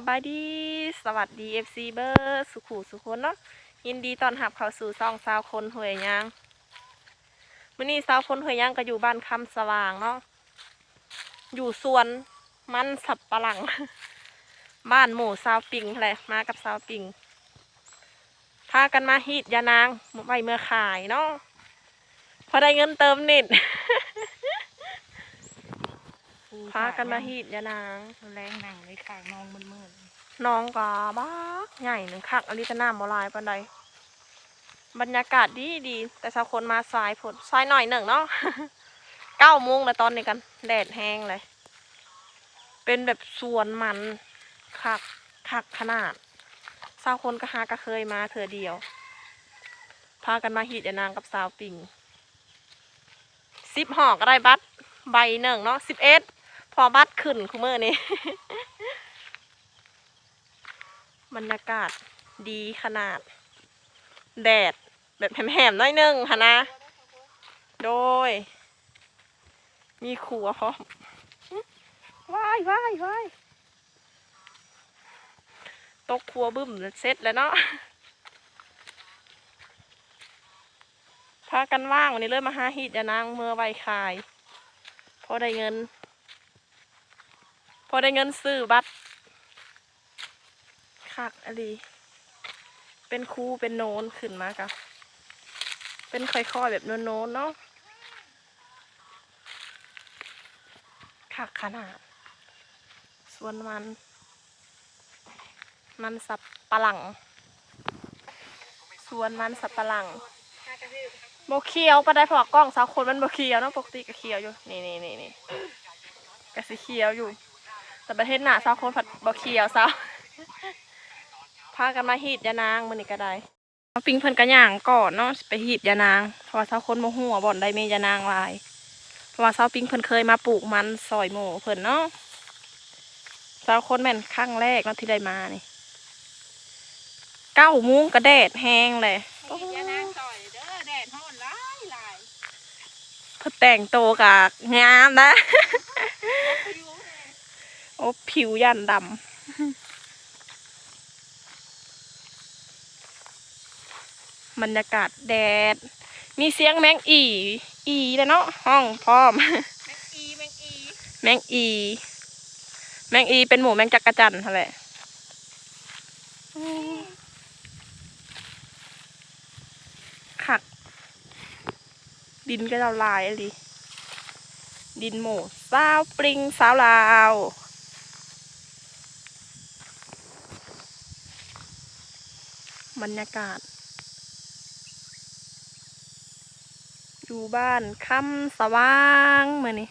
สบายดี สวัสดี FC เบอร์สุขุสุคนเนาะยินดีตอนรับเข้าสู่ซองสาวคนหวยยางมื้อนี้สาวคนหวยยางก็อยู่บ้านคำสว่างเนาะอยู่สวนมันสับปะหลัง บ้านหมู่สาวปิงแหละมากับสาวปิงพากันมาฮีดยานางไว้เมื่อขายเนาะพอได้เงินเติมนิด พากันมาฮีดยานางแรงหนังเลยค่ะนองมืดน้องก็บ้าใหญ่หนึ่งคักอลิตน้ำบหลายปานใดบรรยากาศดีดี แต่ชาวคนมาสายผลสายหน่อยหนึ่งเนาะเก้าโมงแล้วตอนนี้กัน แดดแห้งเลย เป็นแบบสวนมันคักคักขนาดสาวคนก็หาก็เคยมาเธอเดียว พากันมาหีดยานางกับสาวปิงสิบห่อก็ได้บัตรใบหนึ่งเนาะสิบเอ็ด พอบัตรขึ้นคุเมือนี้ บรรยากาศดีขนาด แดดแบบแหมๆน้อยนึงค่ะนะ โดย มีครัวพร้อมว้ายว้ายว้ายตกครัวบึ้มเสร็จแล้วเนาะพากันว่างวันนี้เลยมมาหาหิดยานางเมื่อไวขาย พอได้เงิน พอได้เงินซื้อบัตรคักอะไรเป็นคูเป็นโนนขึ้นมากะเป็นค่อยๆแบบโนนๆเนาะคักขนาด ส่วนมัน มันสับปะหลัง ส่วนมันสับปะหลังโบเคียวปะได้พอกล้องสาวคนมันโบเคียวเนาะปกติก็เคียวอยู่ นี่นี่นี่นี่ก็สิเคียวอยู่ แต่ประเทศหน้าสาวคนผัดโบเคียวสาวพากันมาหีดยานางมื้อนี้ก็ได้เอาปิงเพิ่นกระย่างก่อนเนาะไปหีดยานางเพราะว่าเสาวคนโมหัวาบ่อนใดมียานางหลาย เพราะว่าเสาวปิงเพิ่นเคยมาปลูกมันซอยหมูเพิ่นเนาะเสาวคนแม่นครั้งแรกเนาะที่ได้มานี่เก้าโมุ้งกระแดดแห้งเลยๆมียานางต่อยเด้อแดดฮ้อนหลายหลายเพิ่นแต่งโตวกะงามนะผิวแดง โอ้ผิวยันดำบรรยากาศแดด มีเสียงแมงอี อีแล้วเนาะห้องพร้อม แมงอีแมงอีแมงอี แมงอีเป็นหมูแมงจักรจันทร์นั่นแหละอืมขัก ดินก็ละลายอะลิดินหมูสาวปริงสาวลาว รรยากาศ อยู่บ้านค่ำสว่างเมื่อนี้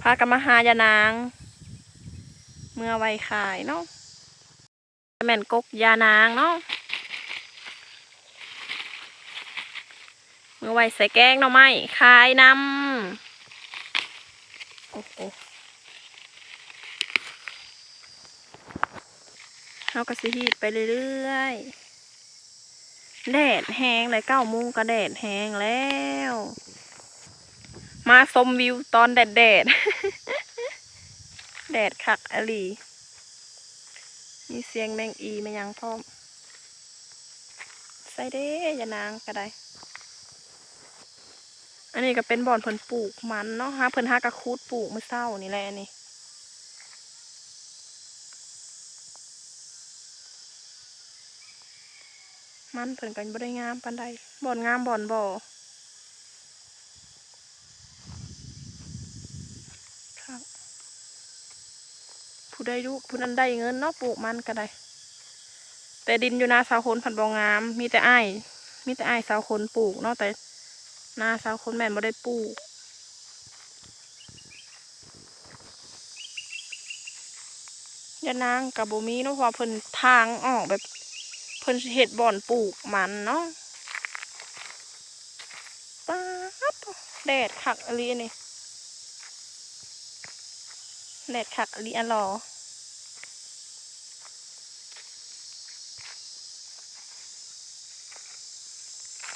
พากันมาหายานาง เมื่อไวขายเนาะแม่นกกยานางเนาะเมื่อไวใส่แกงหน่อไม้ขายนำโอ้โห เขาก็สิฮีดไปเรื่อยๆ แดดแห้งเลยเก้าโมุงก็แดดแห้งแล้ว มาชมวิวตอนแดดแดด แดดคักอลีมีเสียงแมงอีมายังพร้อม ใส่เด้อยานางก็ได้ อันนี้ก็เป็นบ่อนเพิ่นปลูกมันเนาะฮะเพิ่นหากระคูดปลูกเมื่อเช้านี่แหละอัน มันเพิ่นกันบ่ได้งามปานใดบ่อนงามบ่อนบ่ครับผู้ใดดูผู้นั้นได้เงินเนาะปลูกมันก็ได้ แต่ดินอยู่นาสาวคนผันบ่งาม มีแต่อ้ายมีแต่อ้ายสาวคนปลูกเนาะแต่นาสาวคนแม่นบ่ได้ปลูกยานางกับบ่มีเนาะเพราะว่าเพิ่นทางออกแบบ เพิ่นเฮ็ดบ่อนปลูกมันเนาะป๊าดแดดคักอหลีนี่แดดคักอหลีอะหรอ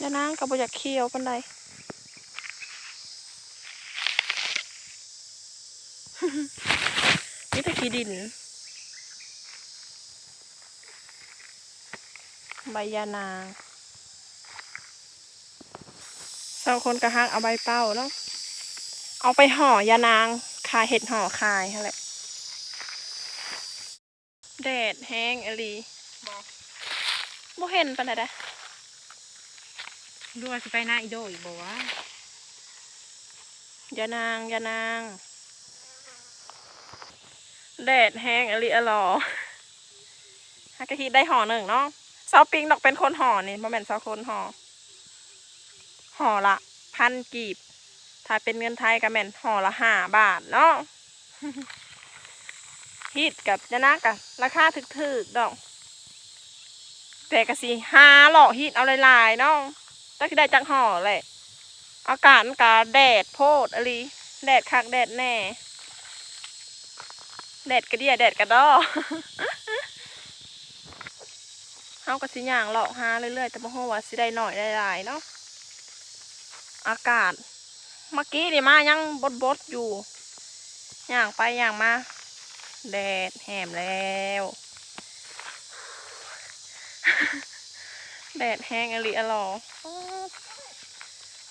ยานางก็บ่อยากเคี้ยวปานใดมีแต่ขี้ดิน ใบยานางสองคนกระหักเอาใบเป้าเนาะเอาไปห่อยานางขายเห็ดห่อขายนั่นแหละแดดแห้งอหลีบอกบ่เห็นปานใดเด้อดูว่าสิไปหน้าอีโดอีกบ่วะยานางยานาง แดดแห้งอหลีอะหรอฮักกะฮิได้ห่อหนึ่งเนาะ ซาปิงดอกเป็นคนห่อนี่บ่แม่นซาวคนห่อห่อละพันกีบ ถ้าเป็นเงินไทยก็แม่นห่อละห้าบาทเนาะฮิตกับยานางกับราคาถึกๆดอก แต่ก็สิห้าหลอกฮิตเอาลายๆเนาะก็คือได้จักห่อแหละอากาศมันกาแดดโพดอะไรแดดคักแดดแน่ แดดกระเดียแดดกระดอ เฮาก็สิย่างเลาะหาเรื่อยๆ แต่บ่ฮู้ว่าสิได้หน่อยได้หลายเนาะ อากาศ เมื่อกี้นี่มายังบดๆอยู่ย่างไปย่างมา แดดแหมแล้ว แดดแห้งอหลีอะหรอ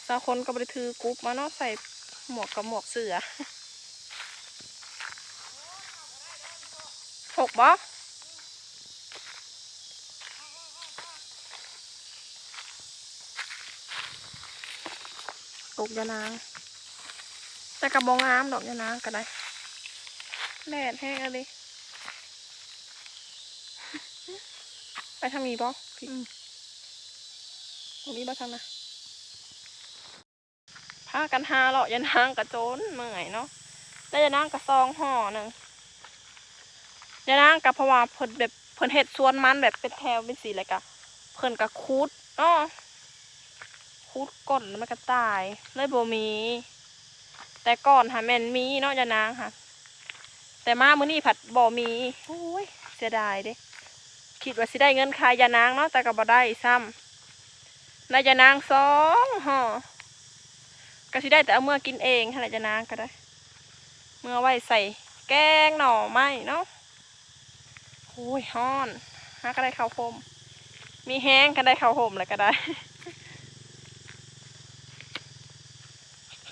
สาวคนก็บริถือกรุ๊ปมาเนาะใส่หมวกกับหมวกเสือหกบ่ ตกยานาง แต่กระบองงามดอกยานางก็ได้แดดแห้งอะไรไปทางนี้บ่พี่ตรงนี้บ่ทางนะพากันหาเลาะยานางกระโจนเมื่อยเนาะแล้วยานางกระซองห่อหนึ่งยานางกับเพราะว่าเพิ่นแบบเพิ่นเห็ดสวนมันแบบเป็นแถวเป็นสีอะไรกะเพิ่นกะคูดเนาะ คูดก้นแล้วมันก็ตาย เลยบ่มี แต่ก่อนหาแม่นมีเนาะยานางค่ะ แต่มามื้อนี้ผัดบ่มีโอ้ยเสียดายเด้คิดว่าสิได้เงินขายยานางเนาะแต่ก็บ่ได้ซ้ำได้ยานางสองห่อก็สิได้แต่เอาเมื่อกินเองขนาดจะนางก็ได้ เมื่อไว้ใส่แกงหน่อไม้เนาะโอ้ยฮ้อนหาก็ได้ข้าวโพมมีแห้งก็ได้ข้าวโพมเลยก็ได้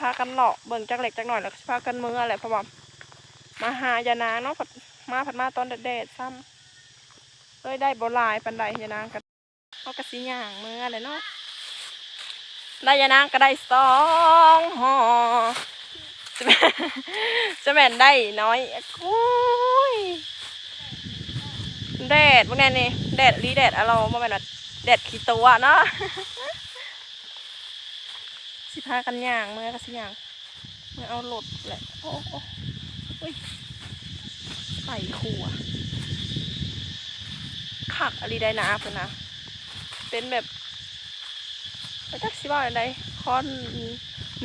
ากันหลอกเบิ่งจักเล็กจักหน่อยแล้วก็สิพากันมื่อะเพราะว่มาหายานางเนาะผัดมาผัดมาตอนแดดๆซ้ำเลยได้บ่หลายปันใดยานางกันเขากระสิย่างมื่อเลยเนาะได้ยานางก็ได้สองห่อจะแม่นจะแม่ได้น้อยอุ้ยแดดพวกนี้นี่แดดรีแดดอะเราบ่แม่นว่าแดดขี้ตัวเนาะ สิพากันย่างเมื่อก็สิย่างเมื่อเอาหลดแหละโอ้โอ้อุ้ยใส่ขัวขักอะไรได้นะเพื่อนนะเป็นแบบไปจักสิว่าอะไรคอน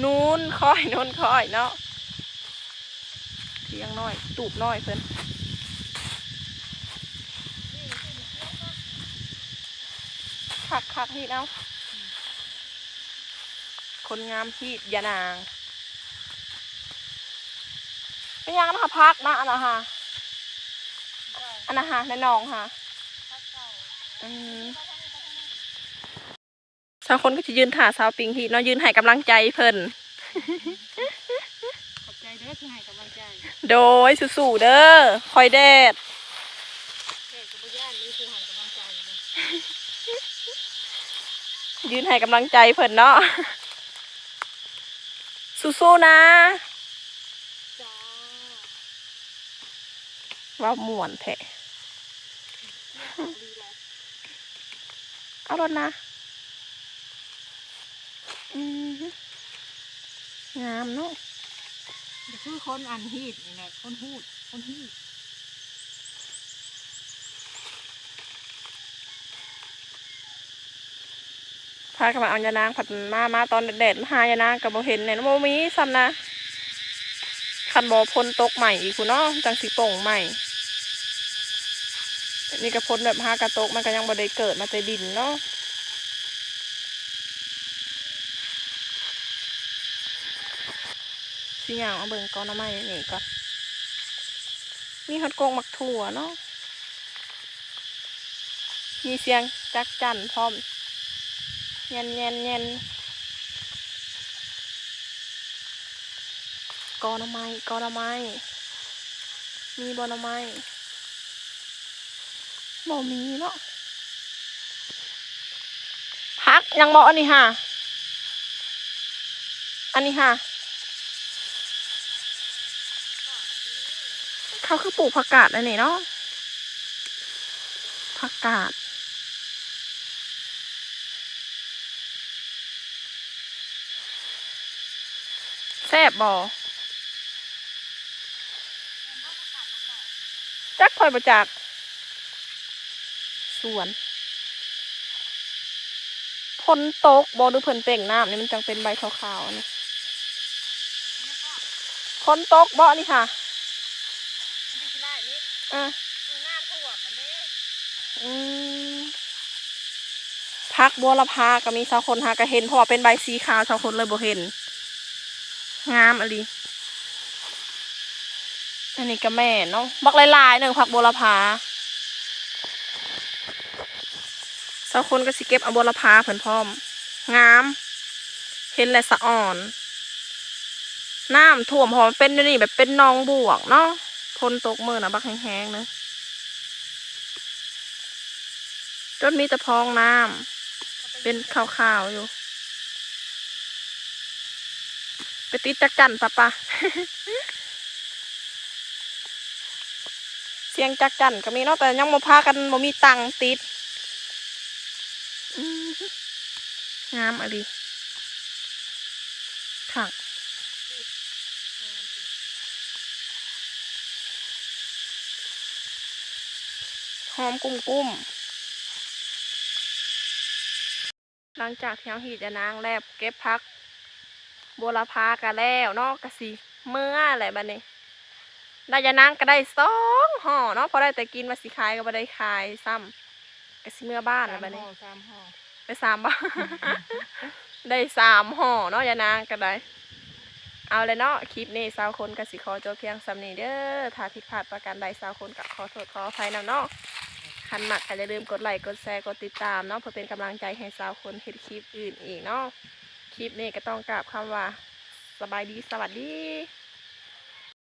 นูนคอยนูนคอยเนาะเทียงน้อย ตูบน้อยเพิ่นคักคักฮีดเอา คนงามฮีดยานางเป็นยังนะคะพักนะอันนะฮะอันนะฮะในนองฮะอืมสาวคนก็จะยืนถ่าสาวปิงฮีเนาะยืนให้กำลังใจเพิ่นขอบใจเด้อที่ให้กำลังใจ โดยสู้ๆเด้อคอยแดดเด็กกับญาตินี่คือให้กำลังใจเลยยืนให้กำลังใจเพิ่นเนาะ สู้ๆนะว่าม่วนแท้ดีแล้วเอารถนะงามเนาะจะคือคนอันฮีดนี่แหละคนฮูดคนฮีด พากันมาเอายานางผัดมามาตอนแดดหายานางกับโบเห็นเนี่ยโมมีซ้ำนะคันบอพ้นตกใหม่อีกคุณเนาะจังสีโป่งใหม่นี่ก็พ้นแบบหากระตกมันก็ยังบ่ได้เกิดมาแต่ดินเนาะสิอย่างเอาเบิ่งก้อนน้ำไม้นี่ก่อนมีฮอดโกงหมักถั่วเนาะมีเสียงจักจั่นพร้อม เย็นเย็นเย็นกอนอไม้กอนอไม้มีบอนอไม้บ่มีเนาะพักยังบอกอันนี้ค่ะ อันนี้ค่ะ เขาคือปลูกผักกาดอันนี้เนาะผักกาด แซ่บบอจักคอยประจักสวนพนตกบอดูเพิ่นเปล่งน้ำนี่มันจังเป็นใบขาวๆอันนี่พนตกบอนี่ค่ะมันจะได้นี่อะหน้าถ่วมอันนี้อืมพักบัวละพาก็มีชาวคนหากระเห็นเพราะว่าเป็นใบสีขาวชาวคนเลยบ่เห็น งามอะลีอันนี้ก็แม่นเนาะบักลายๆหนึ่งผักบัวลพาชาวคนก็สิเก็บเอาบัวลพาเพิ่นพร้อม งาม เห็นและสะอ่อน น้ำท่วมพอมเป็นนี่แบบเป็นนองบวกเนาะพนตกมือนะบักแห้งๆนึงจนมีแต่พองน้ำเป็นขาวๆอยู่ ไปติดจักจันปะปะเสียงจักจันก็มีเนาะแต่ยังมาพากันบ่มีตังติดงามอะดิค่ะหอมกุ้มกุ้มหลังจากที่เราหีดยานางแลบเก็บพัก บัวลพากันแล้วเนาะกะสิเมื่ออะไรบ้านี้ได้ยานางก็ได้สองห่อเนาะพอได้แต่กินมาสิขายก็บ่ได้ขายซ้ำกะสิเมื่อบ้านอะไรบ้านี้สามห่อไปสามบ้านได้สามห่อเนาะยานางก็ได้เอาเลยเนาะคลิปนี้สาวคนกสิขอจบเพียงสำนีเด้อถ้าผิดพลาดประการใดสาวคนก็ขอโทษขออภัยนำเนาะคันหมักอย่าลืมกดไลค์กดแชร์กดติดตามเนาะเพื่อเป็นกำลังใจให้สาวคนเห็นคลิปอื่นอีกเนาะ ลิปนี้ก็ต้องกราบคำว่า สบายดีสวัสดี